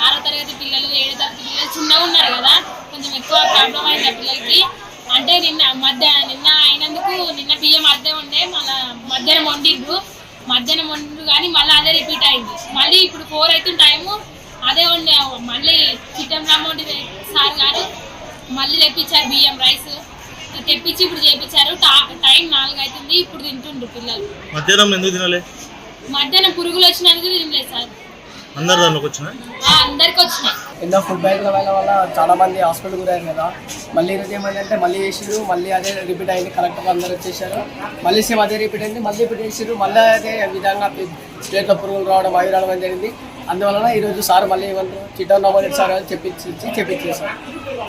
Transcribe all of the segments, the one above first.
ఆరో తరగతి పిల్లలు ఏడో తరగతి పిల్లలు చిన్నగా ఉన్నారు కదా. కొంచెం ఎక్కువ ప్రాబ్లం అయింది పిల్లలకి. అంటే నిన్న మధ్య నిన్న అయినందుకు నిన్న బియ్యం అద్దె ఉండే మళ్ళా మధ్యాహ్నం వండిండ్రు మధ్యాహ్నం వండిండ్రు కానీ మళ్ళీ అదే రిపీట్ అయింది. మళ్ళీ ఇప్పుడు ఫోర్ అవుతుంది టైము. అదే ఉండే మళ్ళీ చిట్టం రామోడి సార్ గారు. మళ్ళీ తెప్పించారు బియ్యం రైస్. తెప్పించి ఇప్పుడు చేపించారు. టా- టైం నాలుగు అవుతుంది. ఇప్పుడు తింటుండ్రు పిల్లలు. మధ్యాహ్నం ఎందుకు తినలే? మధ్యాహ్నం పురుగులు వచ్చినందుకు తినలేదు సార్. అందరు దానిలోకి వచ్చినా? ఆ, అందరికి వచ్చినాయి ఎన్నో ఫుడ్ బ్యాగ్ల వల్ల వల్ల చాలా మంది హాస్పిటల్ గురయ్యారు కదా. మళ్ళీ ఈరోజు ఏమైందంటే మళ్ళీ చేసిరు మళ్ళీ అదే రిపీట్ అయింది. కలెక్టర్ అందరూ వచ్చేసారు. మళ్ళీ సేమ్ అదే రిపీట్ అయింది మళ్ళీ రిపీట్ చేసిరు మళ్ళీ అదే విధంగా ప్లేట్లో పురుగులు రావడం అవి రావడం జరిగింది. అందువలన ఈరోజు సార్ మళ్ళీ ఏమంటారు చిట్టన్ రామోదీ సార్ అని చెప్పించి చెప్పించారు సార్.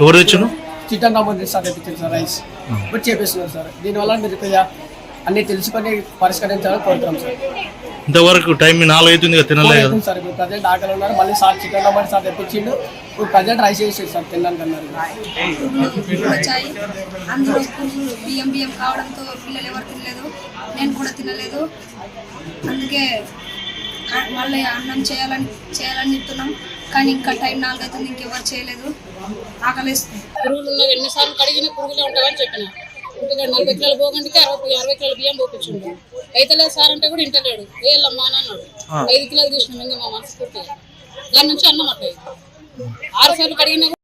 ఎవరు తెచ్చిన చిట్టన్ రామోదీ సార్ చెప్పించారు సార్ రైస్. ఇప్పుడు చేపిస్తున్నారు సార్. దీనివల్ల మీరు అన్నీ తెలుసుకొని పరిష్కరించాలని కోరుతున్నాం సార్. ఇంతవరకు టైం నాలుగు అవుతుంది కదా సార్. ఇప్పుడు ప్రజెంట్ ఆకలి ఉన్నారు మళ్ళీ సార్ చికెన్ రామోదీ సార్ తెప్పించిండు. ఇప్పుడు ప్రజెంట్ రైస్ చేసేది సార్ తినడానికి అన్నారు. వచ్చాయి బియ్యం బియ్యం కావడంతో పిల్లలు ఎవరు తినలేదు నేను కూడా తినలేదు అందుకే ఆ- మళ్ళీ అన్నం చేయాలని చేయాలని చెప్తున్నాం. కానీ ఇంకా టైం నాలుగు అవుతుంది ఇంకెవరు చేయలేదు. ఆకలిస్తుంది పురుగులు ఉన్నవి ఎన్నిసార్లు కడిగిన పురుగులే ఉంటాయని చెప్పిన. ఇంకా నలభై కిలోల పోగండికి అరవై అరవై కిలోల బియ్యం పోపించిండు రైతులే సార్ అంటే కూడా ఇంటలేడు వేయాలమ్మా అని అన్నాడు. ఐదు కిలోలు తీసినాం ఇంకా మా మనస్ఫూర్తి దాని నుంచి అన్నం అట్టాయి ఆరు సార్లు కడిగినా కూడా